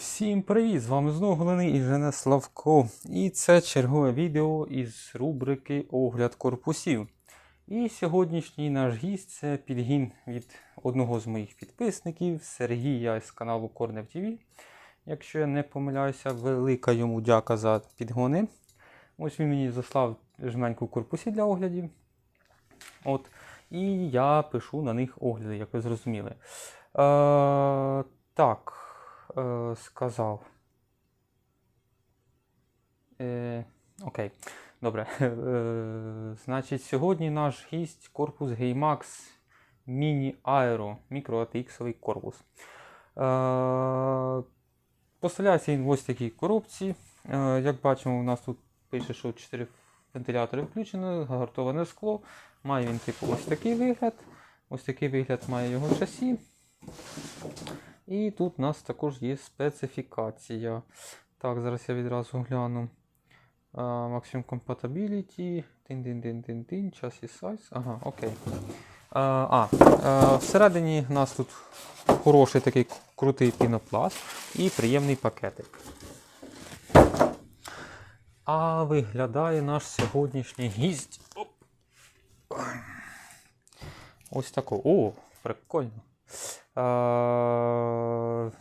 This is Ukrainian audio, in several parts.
Всім привіт! З вами знову головний інженер Славко. І це чергове відео із рубрики Огляд корпусів. І сьогоднішній наш гість це підгін від одного з моїх підписників Сергія з каналу Корнев ТВ. Якщо я не помиляюся, велика йому дяка за підгони. Ось він мені заслав жменьку корпусів для оглядів. От. І я пишу на них огляди, як ви зрозуміли. Е, так, е, сказав. Е, окей, добре. Е, значить, сьогодні наш гість корпус Gaymax Mini Aero мікро ATX корпус. Е, Поставляється він в ось такій коробці. Е, як бачимо, у нас тут пише, що 4 вентилятори включено, гартоване скло. Має він типу ось такий вигляд. Ось такий вигляд має його шасі. І тут у нас також є специфікація. Так, зараз я відразу гляну. А, Maximum Compatibility. Тин-тин-тин-тин-тин, chassis size. Ага, окей. А, а, всередині у нас тут хороший такий крутий пінопласт і приємний пакетик. А виглядає наш сьогоднішній гість. Ось тако. О, прикольно.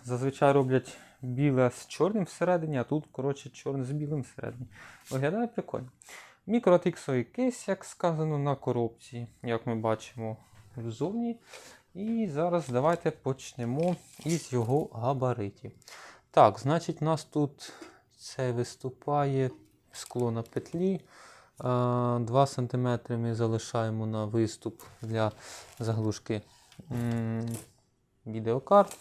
Зазвичай роблять біле з чорним всередині, а тут, коротше, чорне з білим всередині. Виглядає прикольно. Мікротиксовий кейс, як сказано, на коробці, як ми бачимо взовні. І зараз давайте почнемо із його габаритів. Так, значить, у нас тут це виступає скло на петлі. 2 см ми залишаємо на виступ для заглушки відеокарт.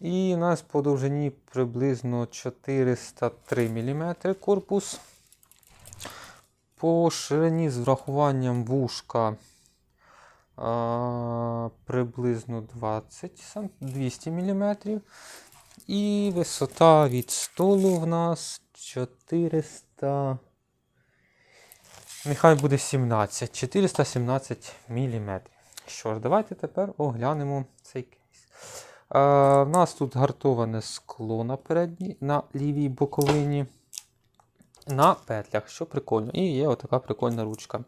І у нас по довжині приблизно 403 мм корпус. По ширині з врахуванням вушка а, приблизно 20, 200 мм. І висота від столу в нас 400. Нехай буде 17, 417 мм. Що ж, давайте тепер оглянемо кейс. Е, нас тут гартоване скло на передній, на лівій боковині. На петлях, що прикольно. І є отака прикольна ручка.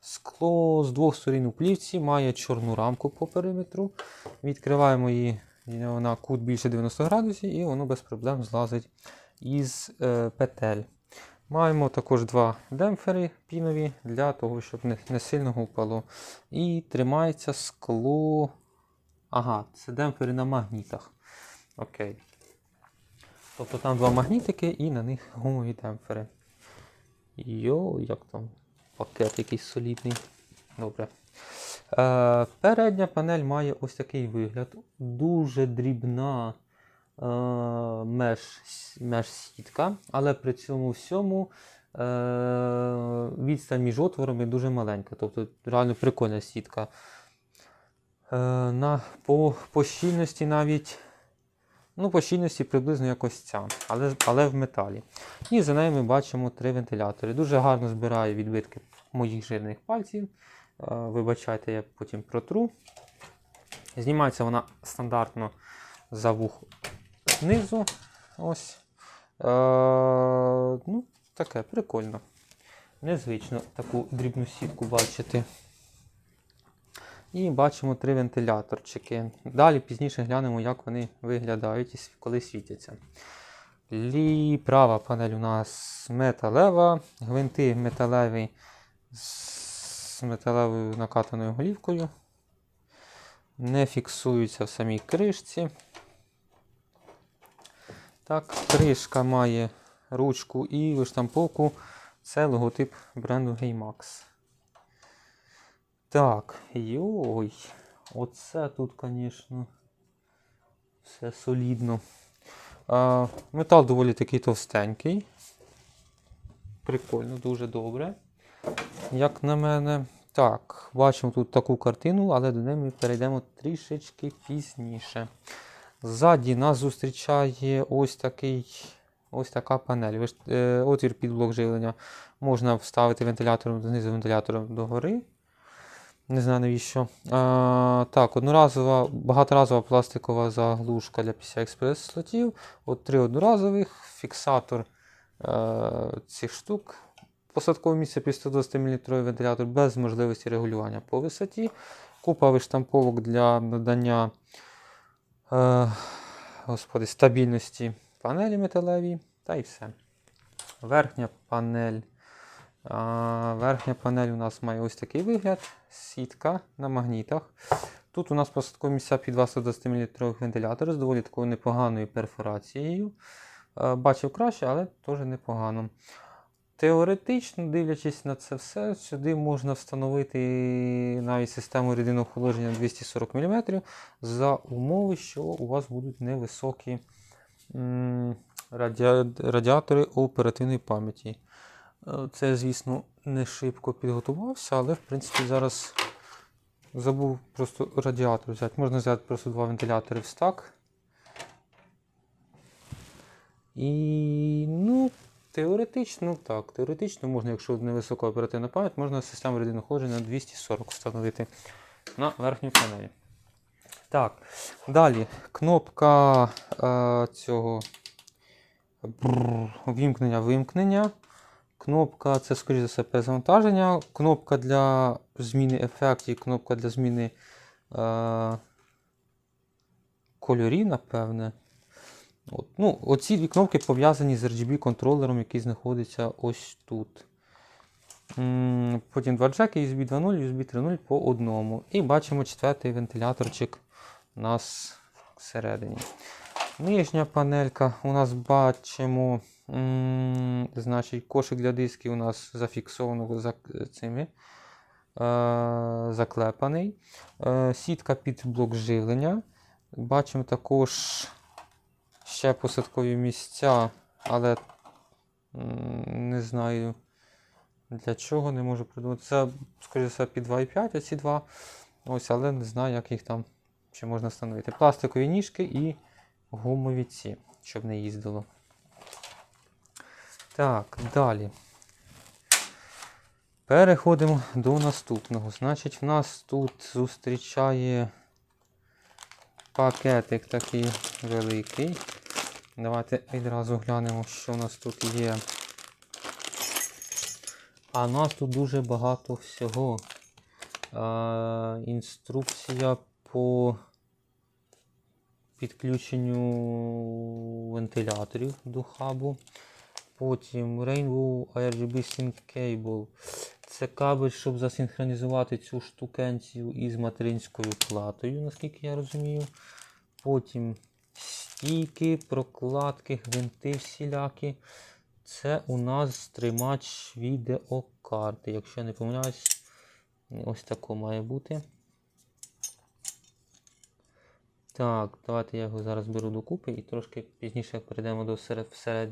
Скло з двох сторін у плівці має чорну рамку по периметру. Відкриваємо її на кут більше 90 градусів, і воно без проблем злазить із е, петель. Маємо також два демпфери пінові для того, щоб не, не сильно гупало. І тримається скло. Ага, це демпфери на магнітах. Окей. Тобто там два магнітики і на них гумові демпфери. Йо, як там пакет якийсь солідний. Добре. Е, передня панель має ось такий вигляд. Дуже дрібна е, меж, меж сітка, але при цьому всьому е, відстань між отворами дуже маленька. Тобто реально прикольна сітка. Е, на, по, по щільності навіть ну, по щільності приблизно якось ця, але, але в металі. І за нею ми бачимо три вентилятори. Дуже гарно збирає відбитки моїх жирних пальців. Е, Вибачайте, я потім протру. Знімається вона стандартно за вух знизу. Ось. Е, ну, таке прикольно. Незвично таку дрібну сітку бачити. І бачимо три вентиляторчики. Далі пізніше глянемо, як вони виглядають, коли світяться. Лі права панель у нас металева, гвинти металеві з металевою накатаною голівкою. Не фіксуються в самій кришці. Так, кришка має ручку і виштамповку. Це логотип бренду Gaymax. Так, йой, оце тут, звісно, все солідно. А, метал доволі такий товстенький. Прикольно, дуже добре. Як на мене. Так, бачимо тут таку картину, але до неї ми перейдемо трішечки пізніше. Ззаді нас зустрічає ось такий. Ось така панель. Е, Отвір під блок живлення. Можна вставити вентилятором знизу вентилятором догори. Не знаю навіщо. А, так, одноразова, багаторазова пластикова заглушка для PCI-Express слотів. От три одноразових, фіксатор е, цих штук. Посадкове місце під 120 мл вентилятор без можливості регулювання по висоті. Купа виштамповок для надання е, господи, стабільності панелі металевій. Та й все. Верхня панель. Верхня панель у нас має ось такий вигляд. Сітка на магнітах. Тут у нас посадкові місця під 220 мл вентилятор з доволі такою непоганою перфорацією. Е, Бачив краще, але теж непогано. Теоретично, дивлячись на це все, сюди можна встановити навіть систему рідинного охолодження 240 мм за умови, що у вас будуть невисокі радіатори оперативної пам'яті. Це, звісно, не шибко підготувався, але в принципі зараз забув просто радіатор взяти. Можна взяти просто два вентилятори в стак. І, ну, теоретично, так, теоретично можна, якщо невисока оперативна пам'ять, можна систему рідинного на 240 встановити на верхню панелі. Так, далі кнопка е, цього бррр, вімкнення-вимкнення. Кнопка це, скоріше за все, перезавантаження. Кнопка для зміни ефектів, кнопка для зміни е, кольорів, напевне. От. Ну, оці дві кнопки пов'язані з RGB-контролером, який знаходиться ось тут. Потім два джеки USB 2.0, USB 3.0 по одному. І бачимо четвертий вентиляторчик у нас всередині. Нижня панелька у нас бачимо, значить, кошик для дисків у нас зафіксовано за цими е, заклепаний. Е, сітка під блок живлення. Бачимо також ще посадкові місця, але не знаю для чого, не можу придумати. Це, скоріше під 2,5 оці два. Ось, але не знаю, як їх там ще можна встановити. Пластикові ніжки і гумові ці, щоб не їздило. Так, далі. Переходимо до наступного. Значить, в нас тут зустрічає пакетик такий великий. Давайте відразу глянемо, що у нас тут є. А у нас тут дуже багато всього. А, інструкція по підключенню вентиляторів до хабу. Потім Rainbow RGB Sync Cable. Це кабель, щоб засинхронізувати цю штукенцію із материнською платою, наскільки я розумію. Потім стійки, прокладки, гвинти всілякі. Це у нас тримач відеокарти. Якщо я не помиляюсь, ось тако має бути. Так, давайте я його зараз беру докупи і трошки пізніше перейдемо до серед, серед,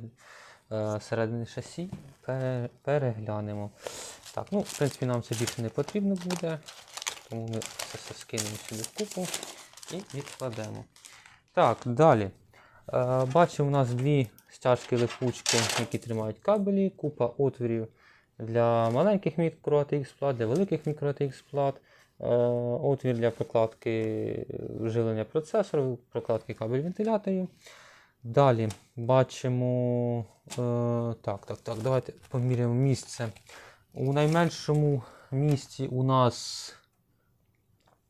середини шасі. Переглянемо. Так, ну, в принципі, нам це більше не потрібно буде. Тому ми це все скинемо сюди в купу і відкладемо. Так, далі. Е, бачимо, у нас дві стяжки липучки, які тримають кабелі, купа отворів для маленьких мікро ATX плат, для великих мікро ATX плат, е, отвір для прокладки живлення процесору, прокладки кабель вентиляторів. Далі бачимо. Е, так, так, так, давайте поміряємо місце. У найменшому місці у нас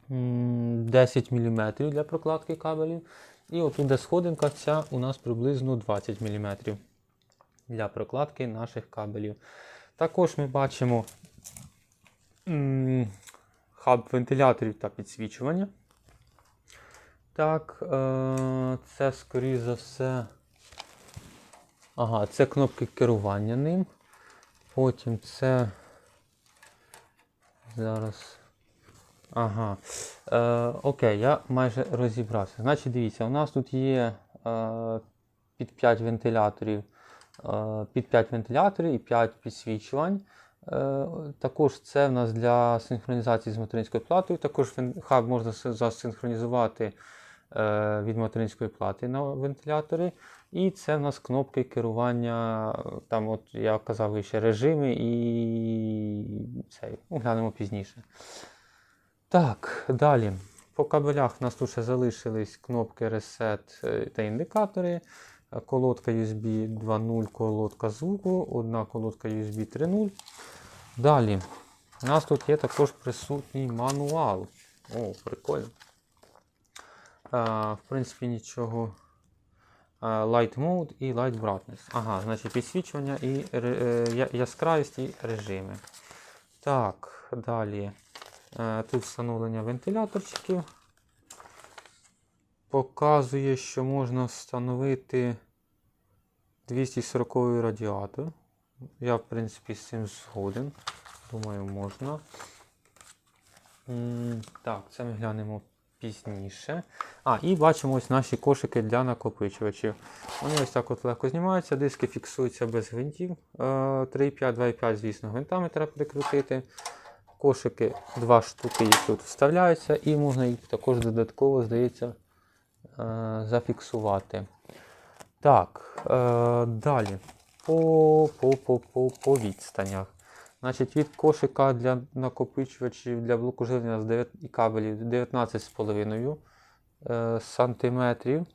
10 мм для прокладки кабелів. І отут, де сходинка, ця у нас приблизно 20 мм для прокладки наших кабелів. Також ми бачимо хаб вентиляторів та підсвічування. Так, е, це, скоріш за все. Ага, це кнопки керування ним. Потім це. Зараз. Ага. Е, окей, я майже розібрався. Значить, дивіться, у нас тут є е, під 5 вентиляторів, е, під 5 вентиляторів і 5 підсвічувань. Е, також це в нас для синхронізації з материнською платою. Також хаб можна засинхронізувати е, від материнської плати на вентилятори. І це в нас кнопки керування. Там, от я казав ще режими і цей, глянемо пізніше. Так, далі. По кабелях у нас тут ще залишились кнопки Reset е, та індикатори. Колодка USB 2.0, колодка звуку, одна колодка USB 3.0. Далі. У нас тут є також присутній мануал. О, прикольно. В принципі, нічого. Light Mode і Light Brightness. Ага, значить підсвічування і е, яскравість і режими. Так, далі. Е, Тут встановлення вентиляторчиків. Показує, що можна встановити 240 радіатор. Я, в принципі, з цим згоден. Думаю, можна. Так, це ми глянемо пізніше. А, і бачимо ось наші кошики для накопичувачів. Вони ось так от легко знімаються, диски фіксуються без гвинтів. Е, 3,5, 2,5, звісно, гвинтами треба прикрутити. Кошики, два штуки тут вставляються, і можна їх також додатково, здається, е, зафіксувати. Так, е, далі. По, по, по, по, по відстанях. Значить, від кошика для накопичувачів для блоку живлення з 9, і кабелів 19,5 е, сантиметрів.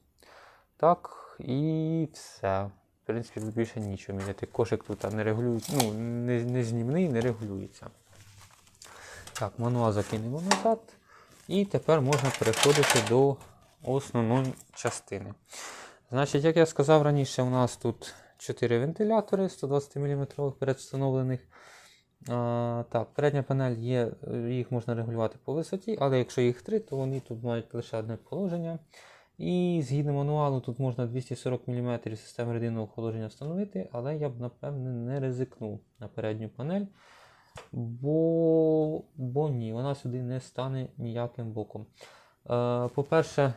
Так, і все. В принципі, тут більше нічого міняти. Кошик тут не регулюється, ну, не, не знімний, не регулюється. Так, мануал закинемо назад. І тепер можна переходити до основної частини. Значить, як я сказав раніше, у нас тут 4 вентилятори 120 мм передвстановлених. А, так, передня панель є, їх можна регулювати по висоті, але якщо їх 3, то вони тут мають лише одне положення. І згідно мануалу, тут можна 240 мм системи радійного охолодження встановити, але я б напевне не ризикнув на передню панель. Бо, бо ні, вона сюди не стане ніяким боком. Е, по-перше,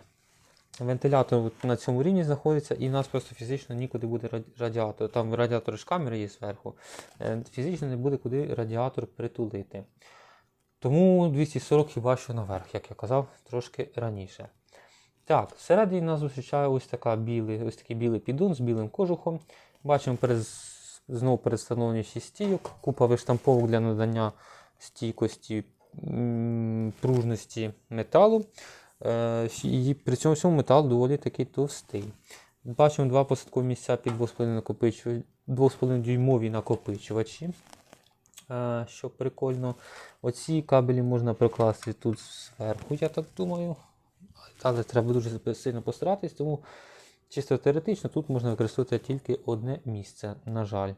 вентилятор на цьому рівні знаходиться, і в нас просто фізично нікуди буде радіатор. Там радіатор ж камери є зверху. Е, Фізично не буде куди радіатор притулити. Тому 240 хіба що наверх, як я казав, трошки раніше. Так, всередині нас зустрічає ось, така білий, ось такий білий піддон з білим кожухом. Бачимо перед, знову передстановлені 6 стійок, купа виштамповок для надання стійкості пружності металу. Е, І при цьому всьому метал доволі такий товстий. Бачимо два посадкові місця під 2,5 дюймові накопичувачі. Е, Що прикольно. Оці кабелі можна прикласти тут зверху, я так думаю. Але треба дуже сильно постаратись, тому чисто теоретично тут можна використовувати тільки одне місце, на жаль. Е,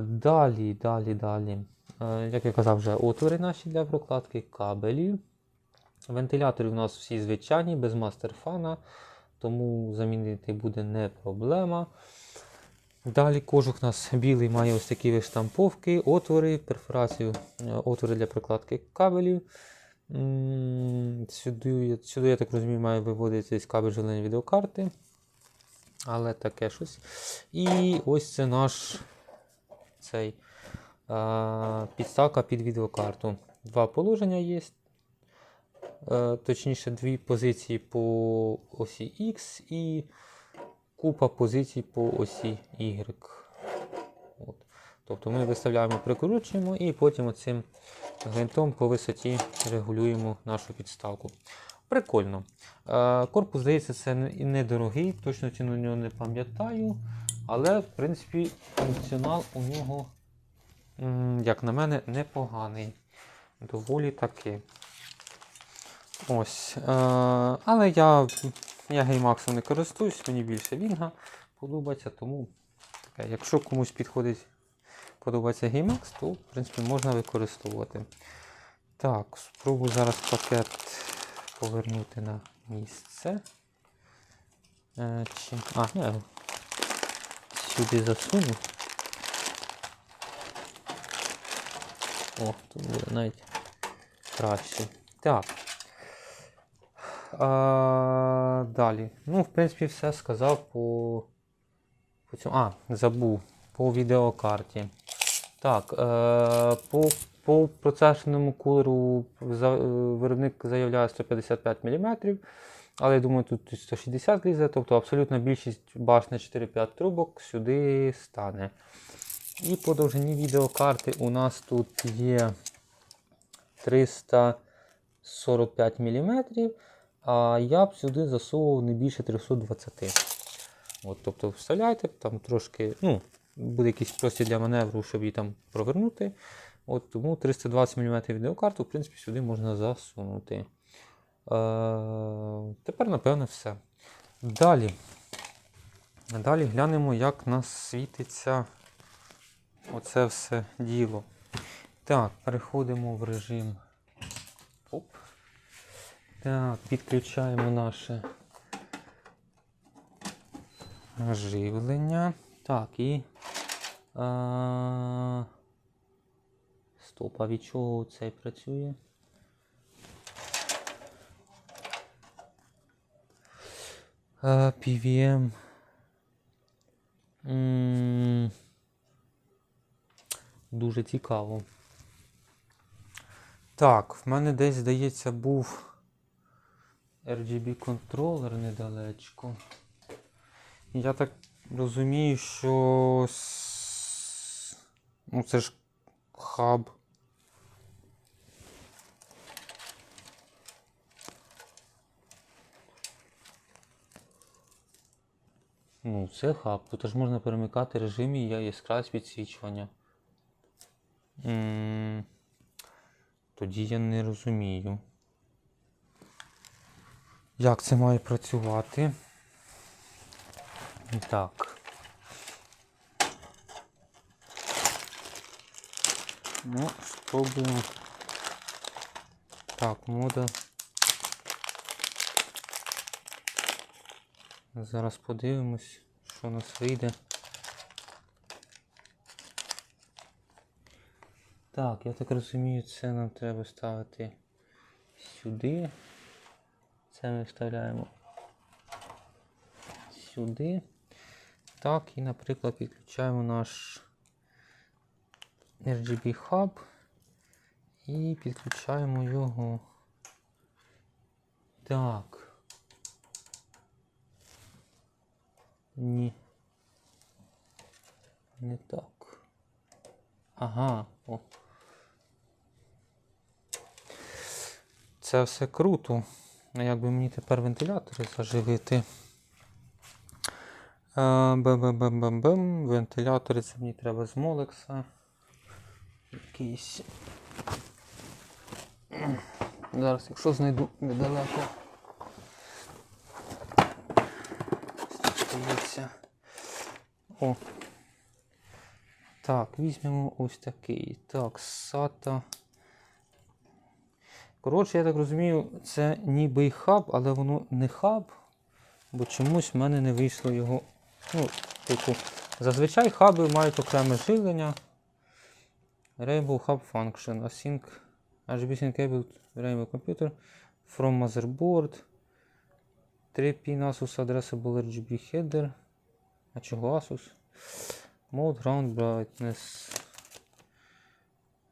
Далі, далі, далі. Як я казав, вже отвори наші для прокладки кабелів. Вентилятори у нас всі звичайні, без мастерфана, тому замінити буде не проблема. Далі кожух у нас білий має ось такі виштамповки, отвори, перфорацію, е, отвори для прокладки кабелів. Сюди, сюди, я так розумію, має виводитись кабель живлення відеокарти. Але таке щось. І ось це наш цей, а, підставка під відеокарту. Два положення є. Е, точніше, дві позиції по осі X і купа позицій по осі Y. От. Тобто ми виставляємо, прикручуємо і потім оцим гвинтом по висоті регулюємо нашу підставку. Прикольно. Е, Корпус, здається, це недорогий, точно ціну нього не пам'ятаю. Але, в принципі, функціонал у нього, як на мене, непоганий. Доволі таки. Ось. Е, але я, я геймаксом не користуюсь, мені більше Вінга подобається, тому таке, якщо комусь підходить, подобається геймакс, то в принципі можна використовувати. Так, спробую зараз пакет повернути на місце. Е, чи... А, я сюди засуну. О, тут буде навіть краще. Так. А, далі. Ну, в принципі, все сказав по. по цьому. А, забув. По відеокарті. Так, е, по, по процесорному кулеру за, е, виробник заявляє 155 мм. Але я думаю, тут 160 лізе, тобто абсолютна більшість башни 4-5 трубок сюди стане. І по довжині відеокарти у нас тут є 300 45 мм, а я б сюди засовував не більше 320. От, тобто вставляйте, там трошки, ну, буде якийсь простір для маневру, щоб її там провернути. От, тому 320 мм відеокарту, в принципі, сюди можна засунути. Е, тепер, напевно, все. Далі. Далі глянемо, як нас світиться оце все діло. Так, переходимо в режим. Оп. Так, підключаємо наше живлення. Так, і. А... Стоп, а від чого цей працює? А, PVM. М, Дуже цікаво. Так, в мене десь, здається, був RGB контролер недалечко. Я так розумію, що ну, це ж хаб. Ну, це хаб. Тут ж можна перемикати режими і яскравість підсвічування. М, Тоді я не розумію. Як це має працювати? Так. Ну, спробуємо. Так, мода. Зараз подивимось, що у нас вийде. Так, я так розумію, це нам треба ставити сюди. Це ми вставляємо сюди. Так, і, наприклад, підключаємо наш RGB Hub і підключаємо його. Так. Ні. Не так. Ага. О. Це все круто. А як би мені тепер вентилятори заживити? Бам-бам-бам-бам-бам. Вентилятори це мені треба з Молекса. Якийсь. Зараз, якщо знайду недалеко. О. Так, візьмемо ось такий. Так, SATA. Коротше, я так розумію, це ніби й хаб, але воно не хаб, бо чомусь в мене не вийшло його. Ну, типу, зазвичай хаби мають окреме живлення. Rainbow Hub Function. Async RGB Sync Cable Rainbow Computer from motherboard. 3 pin Asus Addressable RGB Header. А чого Asus? Mode Ground Brightness.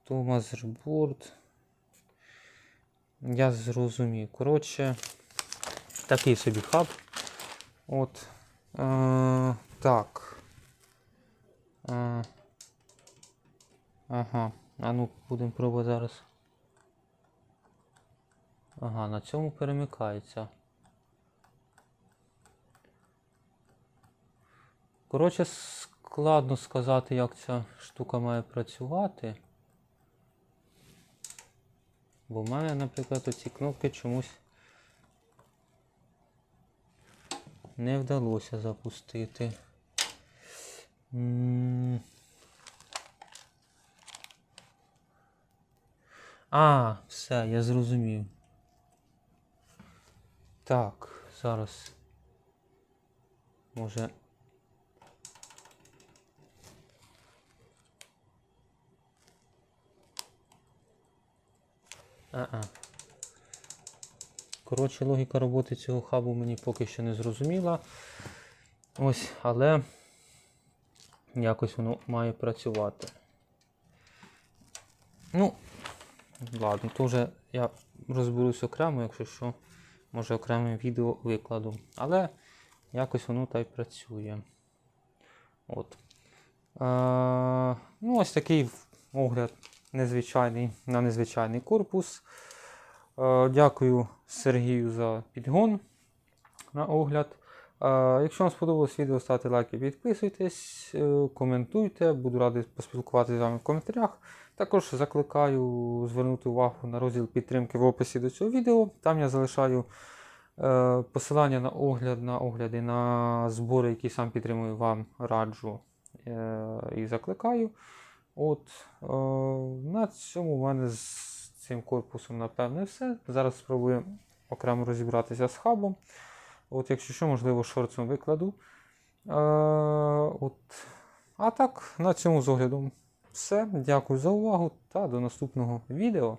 To motherboard. Я зрозумів. Коротше, такий собі хаб. От. Е, так. Е, ага. А ну, будемо пробувати зараз. Ага, на цьому перемикається. Коротше, складно сказати, як ця штука має працювати. Бо в мене, наприклад, оці кнопки чомусь не вдалося запустити. А, все, я зрозумів. Так, зараз. Може. А-а. Коротше, логіка роботи цього хабу мені поки що не зрозуміла. Ось, але якось воно має працювати. Ну, ладно, то вже я розберусь окремо, якщо що, може окреме відео викладу. Але якось воно та й працює. От. Е, ну, ось такий огляд незвичайний на незвичайний корпус. Е, Дякую Сергію за підгон на огляд. Е, Якщо вам сподобалось відео, ставте лайки, підписуйтесь, е, коментуйте. Буду радий поспілкуватися з вами в коментарях. Також закликаю звернути увагу на розділ підтримки в описі до цього відео. Там я залишаю посилання на огляд, на огляди на збори, які сам підтримую, вам раджу і закликаю. От, е, на цьому в мене з цим корпусом, напевне, все. Зараз спробую окремо розібратися з хабом. От, якщо що, можливо, шорцем викладу. Е, от. А так, на цьому з оглядом все. Дякую за увагу та до наступного відео.